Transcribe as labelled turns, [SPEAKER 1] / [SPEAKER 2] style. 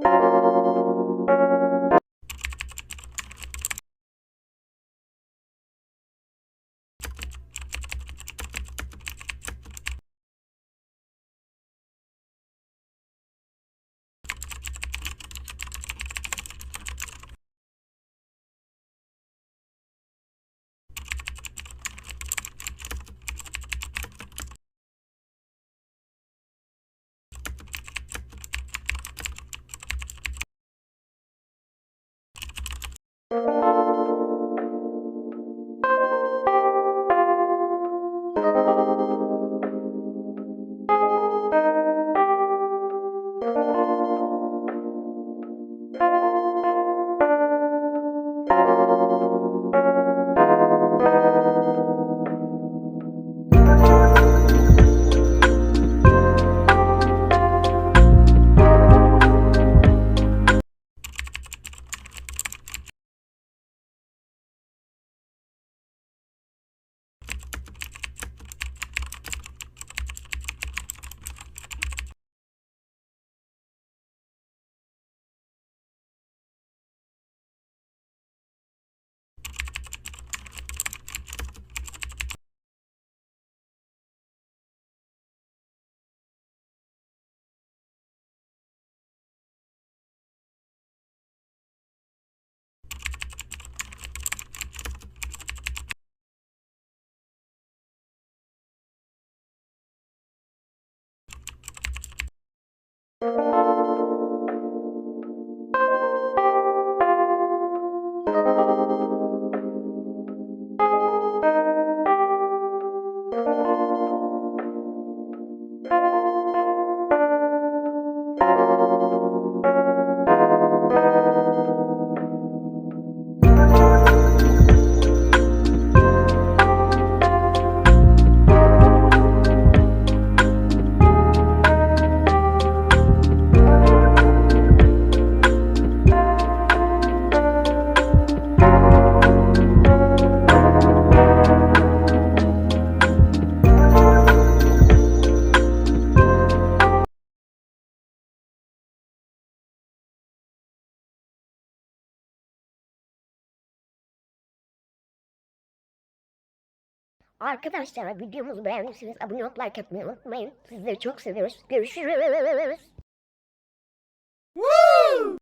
[SPEAKER 1] Thank you. you. Arkadaşlar videomuzu beğendiyseniz abone olup like atmayı unutmayın. Sizleri çok seviyoruz. Görüşürüz.